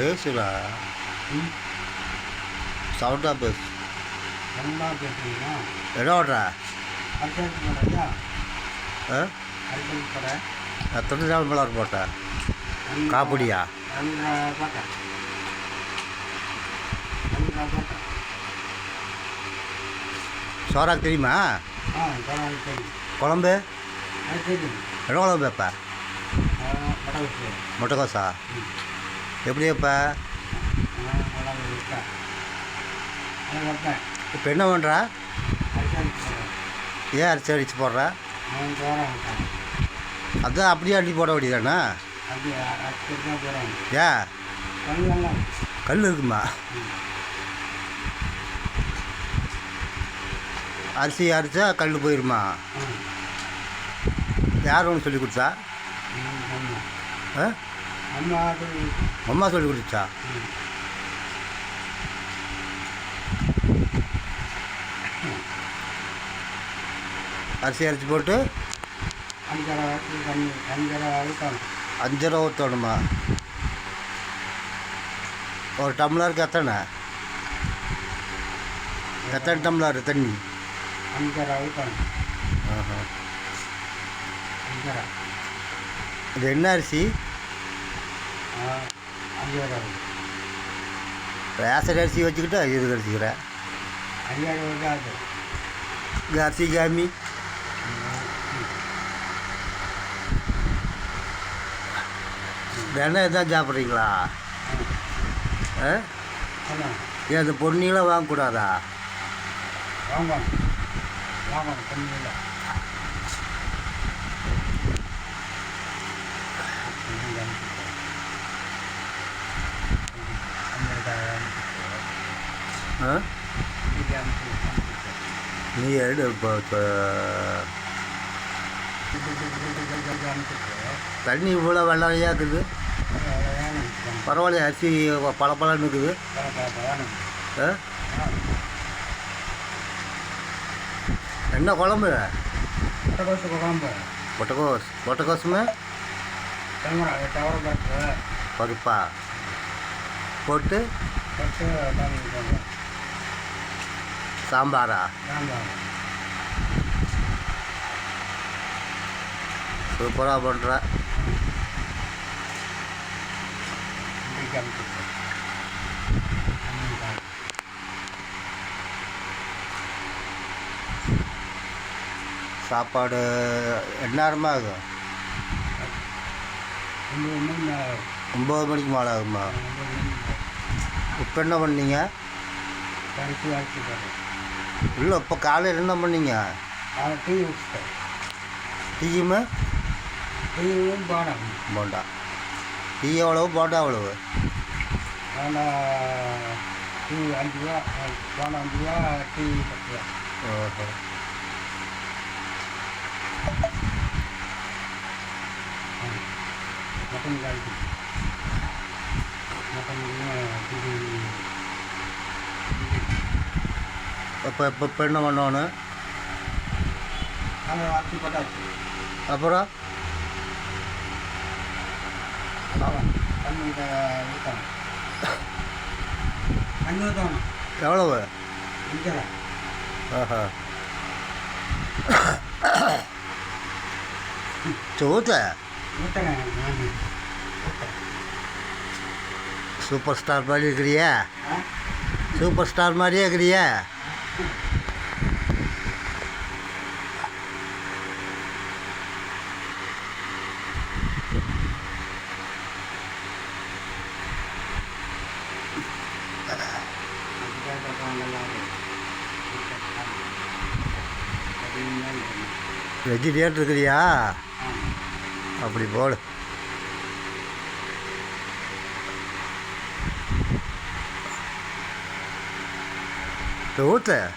பேசுடா சவுண்டாக பேசு. நல்லா பேசுறீங்களா? இடம் ஓடுறா எத்தனை நாள் மலர் போட்ட காப்பிடியா சோறாக்கு தெரியுமா? குழம்பு? என்ன குழம்பு வைப்ப முட்டைக்கோசா? ம் எப்படி வைப்ப நல்லா இருக்கேன் அதை வைப்பேன் இப்போ என்ன பண்ணுற ஏன் அரிசி அடித்து போடுற? அதான் அப்படியே அள்ளி போட வேண்டியதானே கொஞ்சம் கல் இருக்குமா? அரிசி அரிச்சா கல் போயிருமா? யார் ஒன்று சொல்லி கொடுத்தா? ஆ? அம்மா அம்மா சொல்லி கொடுத்தா அரிசி அரிசி போட்டு அஞ்சரை வரைக்கும் தண்ணி அஞ்சரை ஊற்றணுமா ஒரு டம்ளருக்கு எத்தனை எத்தனை டம்ளர் தண்ணி? அஞ்சரை வரைக்கும் ஆஹா. அஞ்சரை. இது என்ன அரிசி? வரைக்கும் ரேசன் அரிசி வச்சுக்கிட்டு இது அரிசிக்கிறேன் அரிசி காமி தினம் இதான் சாப்பிட்றீங்களா? ஆ? ஏன் அந்த பொன்னிலாம் வாங்கக்கூடாதா? வாங்க வாங்க கம்மி இல்லை ஆ நீ எடு இப்போ தண்ணி இவ்வளோ வெள்ளையாக இருக்குது பரவாயில்ல அரிசி பல பழன்னு இருக்குது ஆ? என்ன குழம்பு? குழம்பு பொட்டக்கோஸ் பொட்டக்கோசுமே பருப்பா? போட்டு? சாம்பாரா? சூப்பராக பண்ணுற சாப்பாடு என்ன நேரமாக ஆகும்? ஒம்பது மணிக்கு மேலே. ஆகுமா இப்போ என்ன பண்ணீங்க? இல்லை இப்போ காலையில் என்ன பண்ணீங்க? டீ வச்சுட்டேன் டீயுமே? டீயும் பாடம் போண்டா. டீ எவ்வளவு? போண்டா எவ்வளவு? ஆனால் டீ அஞ்சு ரூபா பாடம் அஞ்சு ரூபா டீ பத்து ரூபா. ஓஹோ. மட்டன் காய்ச்சி மட்டன் டீ இப்போ இப்போ இப்போ என்ன பண்ணணும் அப்புறம்? எவ்வளவு? ஆஹா. நான். சூப்பர் ஸ்டார் மாதிரி இருக்கிறியா. சூப்பர் ஸ்டார் மாதிரியே இருக்கிறியா. வெஜிடேரியன் இருக்கிறியா அப்படி போடு. 都在。